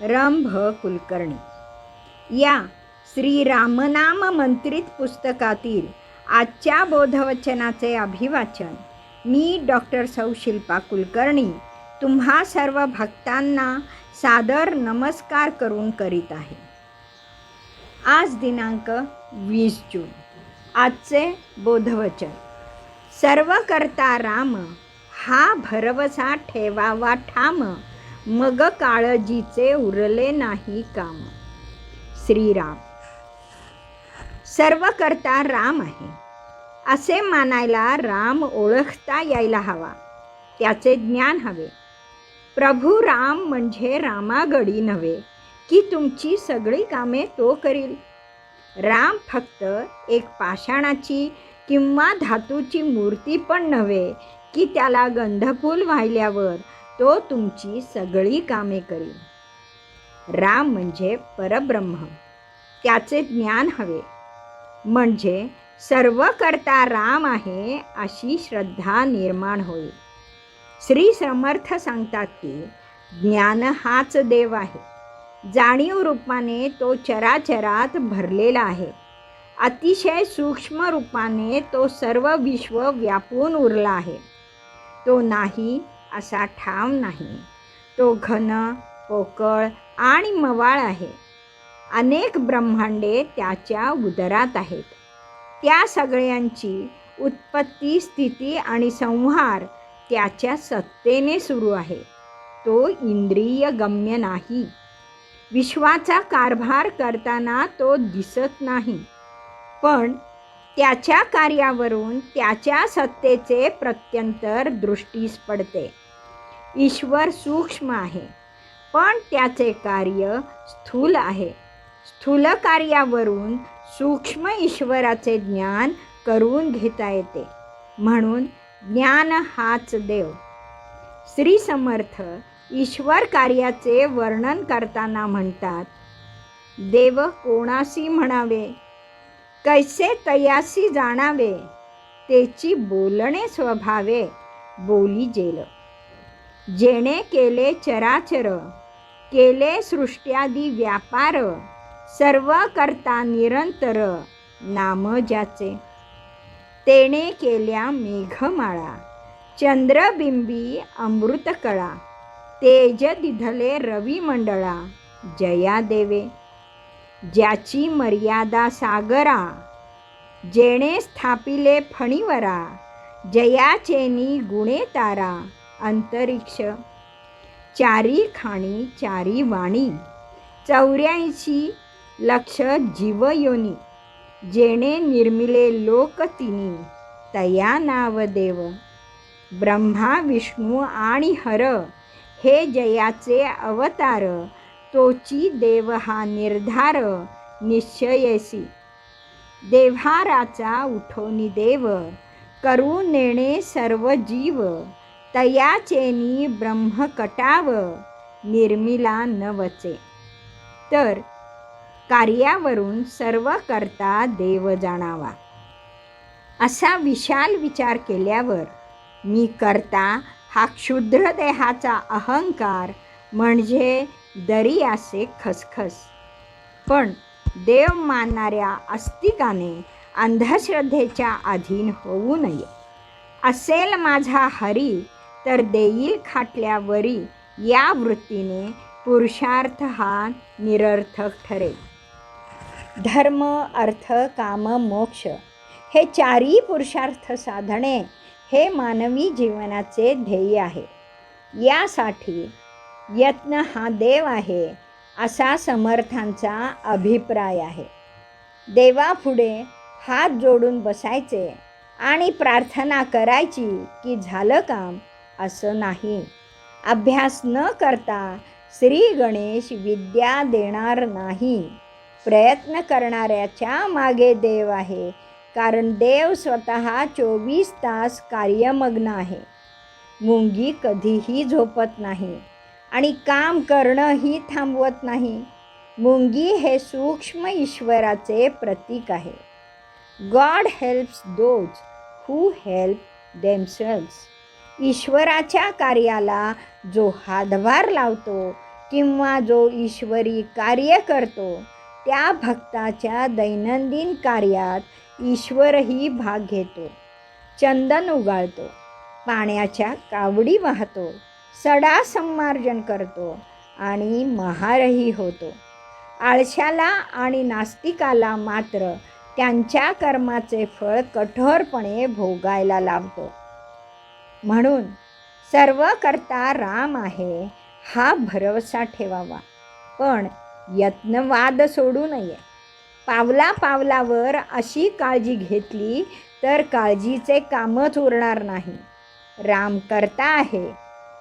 रंभ कुलकर्णी. या श्री रामनाम मंत्रित पुस्तकातील आजच्या बोधवचनाचे अभिवाचन मी डॉक्टर सौ शिल्पा कुलकर्णी तुम्हा सर्व भक्तांना सादर नमस्कार करून करीत आहे. आज दिनांक वीस जून. आजचे बोधवचन. सर्व करता राम हा भरवसा ठेवावा ठाम मग काळजीचे उरले नाही काम. श्रीराम. सर्व करता राम आहे. असे मानायला राम ओळखता यायला हवा. त्याचे ज्ञान हवे. प्रभू राम म्हणजे रामागडी नव्हे की तुमची सगळी कामे तो करील. राम फक्त एक पाषाणाची किंवा धातूची मूर्ती पण नव्हे की त्याला गंधफूल वाहिल्यावर तो तुमची सगळी कामे करील राम म्हणजे परब्रह्म. त्याचे ज्ञान हवे. म्हणजे सर्व करता राम आहे अशी श्रद्धा निर्माण होईल. श्री समर्थ सांगतात की ज्ञान हाच देव आहे. जाणीव रूपाने तो चराचरात भरलेला आहे. अतिशय सूक्ष्म रूपाने तो सर्व विश्व व्यापून उरला आहे. तो नाही असा ठाव नाही. तो घन पोकळ आणि मवाळ आहे. अनेक ब्रह्मांडे त्याच्या उदरात आहेत. त्या सगळ्यांची उत्पत्ती स्थिती आणि संहार त्याच्या सत्तेने सुरू आहे. तो इंद्रिय गम्य नाही. विश्वाचा कारभार करताना तो दिसत नाही. पण त्याच्या कार्यावरून त्याच्या सत्तेचे प्रत्यंतर दृष्टीस पडते. ईश्वर सूक्ष्म आहे. पण त्याचे कार्य स्थूल आहे. स्थूल कार्यावरून सूक्ष्म ईश्वराचे ज्ञान करून घेता येते. म्हणून ज्ञान हाच देव. श्री समर्थ ईश्वर कार्याचे वर्णन करताना म्हणतात देव कोणासी म्हणावे? कैसे तयासी जाणावे? तेची बोलणे स्वभावे बोली जेल. जेणे केले चराचर केले सृष्ट्यादी व्यापार सर्व करता निरंतर नाम ज्याचे. तेणे केल्या मेघमाळा चंद्रबिंबी अमृतकळा तेज दिधले रविमंडळा जया देवे. ज्याची मर्यादा सागरा जेणे स्थापिले फणीवरा जयाचेनी गुणे तारा अंतरिक्ष. चारी खाणी चारी वाणी. चौऱ्याऐंशी लक्ष जीवयोनी. जेणे निर्मिले लोक तिनी. तया नाव देव. ब्रह्मा विष्णू आणि हर. हे जयाचे अवतार. तोची देव हा निर्धार. निश्चयसी. देव्हाराचा उठोनी देव. करू नेणे सर्व जीव. तयाचेनी ब्रह्मकटाव निर्मिला न वचे तर कार्यावरून सर्व करता देव जाणावा. असा विशाल विचार केल्यावर मी करता हा क्षुद्र देहाचा अहंकार म्हणजे दरियाचे खसखस. पण देव मानणाऱ्या अस्तिकाने अंधश्रद्धेच्या अधीन होऊ नये. असेल माझा हरी तर देईल खाटल्यावरी या वृत्तीने पुरुषार्थ हा निरर्थक ठरेल. धर्म अर्थ काम मोक्ष हे चारही पुरुषार्थ साधणे हे मानवी जीवनाचे ध्येय आहे. यासाठी यत्न हा देव आहे असा समर्थांचा अभिप्राय आहे. देवापुढे हात जोडून बसायचे आणि प्रार्थना करायची की झालं काम असं नाही. अभ्यास न करता श्री गणेश विद्या देणार नाही. प्रयत्न करणाऱ्याच्या मागे देव आहे कारण देव स्वतः चोवीस तास कार्यमग्न आहे. मुंगी कधीही झोपत नाही आणि काम करणंही थांबवत नाही. मुंगी हे सूक्ष्म ईश्वराचे प्रतीक आहे. God helps those who help themselves ईश्वराच्या कार्याला जो हातभार लावतो किंवा जो ईश्वरी कार्य करतो त्या भक्ताच्या दैनंदिन कार्यात ईश्वरही भाग घेतो चंदन उगाळतो पाण्याच्या कावडी वाहतो सडा संमार्जन करतो आणि महारही होतो. आळशाला आणि नास्तिकाला मात्र त्यांच्या कर्माचे फळ कठोरपणे भोगायला लावतो. म्हणून सर्व करता राम आहे हा भरवसा ठेवावा. पण यत्नवाद सोडू नये. पावला पावलावर अशी काळजी घेतली तर काळजीचे कामच उरणार नाही. राम करता आहे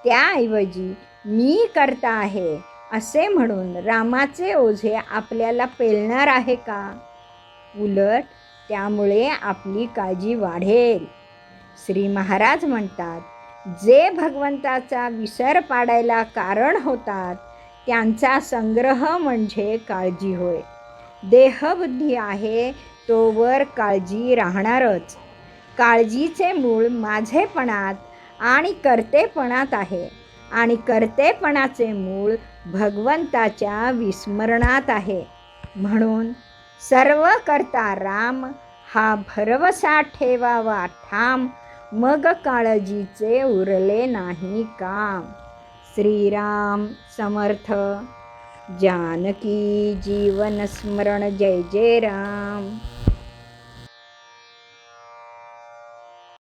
त्याऐवजी मी करता आहे असे म्हणून रामाचे ओझे आपल्याला पेलणार आहे का? उलट त्यामुळे आपली काळजी वाढेल. श्री महाराज म्हणतात जे भगवंताचा विसर पाडायला कारण होतात त्यांचा संग्रह म्हणजे काळजी होय. देहबुद्धी आहे तोवर काळजी राहणारच. काळजीचे मूळ माझेपणात आणि कर्तेपणात आहे आणि कर्तेपणाचे मूळ भगवंताच्या विस्मरणात आहे. म्हणून सर्व करता राम हा भरवसा ठेवावा ठाम मग काळजीचे उरले नाही काम. श्रीराम समर्थ जानकी जीवन स्मरण जय जय राम.